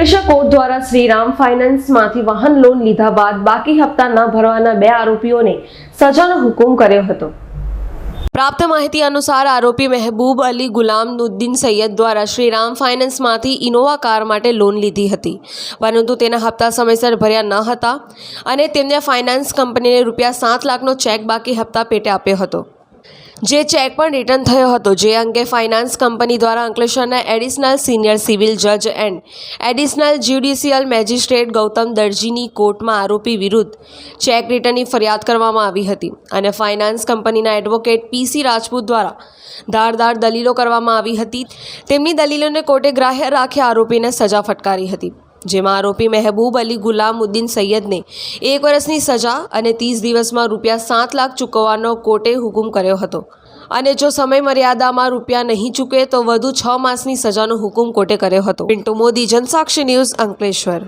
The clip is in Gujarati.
શ્રીરામ ફાઇનાન્સમાંથી વાહન લોન લીધા બાદ બાકી હપ્તા ન ભરવાના બે આરોપીઓને સજાનો હુકમ કર્યો હતો. પ્રાપ્ત માહિતી અનુસાર આરોપી મહેબૂબ અલી ગુલામનુદ્દીન સૈયદ દ્વારા શ્રીરામ ફાઇનાન્સમાંથી ઇનોવા કાર માટે લોન લીધી હતી. પરંતુ તેના હપ્તા સમયસર ભર્યા ન હતા અને તેમને ફાઇનાન્સ કંપનીને રૂપિયા સાત લાખનો ચેક બાકી હપ્તા પેટે આપ્યો હતો. જે ચેક પણ રિટર્ન થયો હતો, જે અંગે ફાઇનાન્સ કંપની દ્વારા અંકલેશ્વરના એડિશનલ સિનિયર સિવિલ જજ and additional judicial magistrate Gautam દરજીની કોર્ટમાં આરોપી વિરુદ્ધ ચેક રિટર્નની ફરિયાદ કરવામાં આવી હતી અને ફાઇનાન્સ કંપનીના એડવોકેટ પીસી રાજપૂત દ્વારા ધારદાર દલીલો કરવામાં આવી હતી. તેમની દલીલોને કોર્ટે ગ્રાહ્ય રાખી આરોપીને સજા ફટકારી હતી. જેમાં આરોપી મહેબૂબ અલી ગુલામુદ્દીન સૈયદને એક વર્ષની સજા અને ત્રીસ દિવસમાં રૂપિયા સાત લાખ ચૂકવવાનો કોર્ટે હુકમ કર્યો હતો. અને જો સમય મર્યાદામાં રૂપિયા નહીં ચૂકે તો વધુ છ માસની સજાનો હુકમ કોર્ટે કર્યો હતો. પિન્ટુ મોદી, જનસાક્ષી ન્યૂઝ અંકલેશ્વર.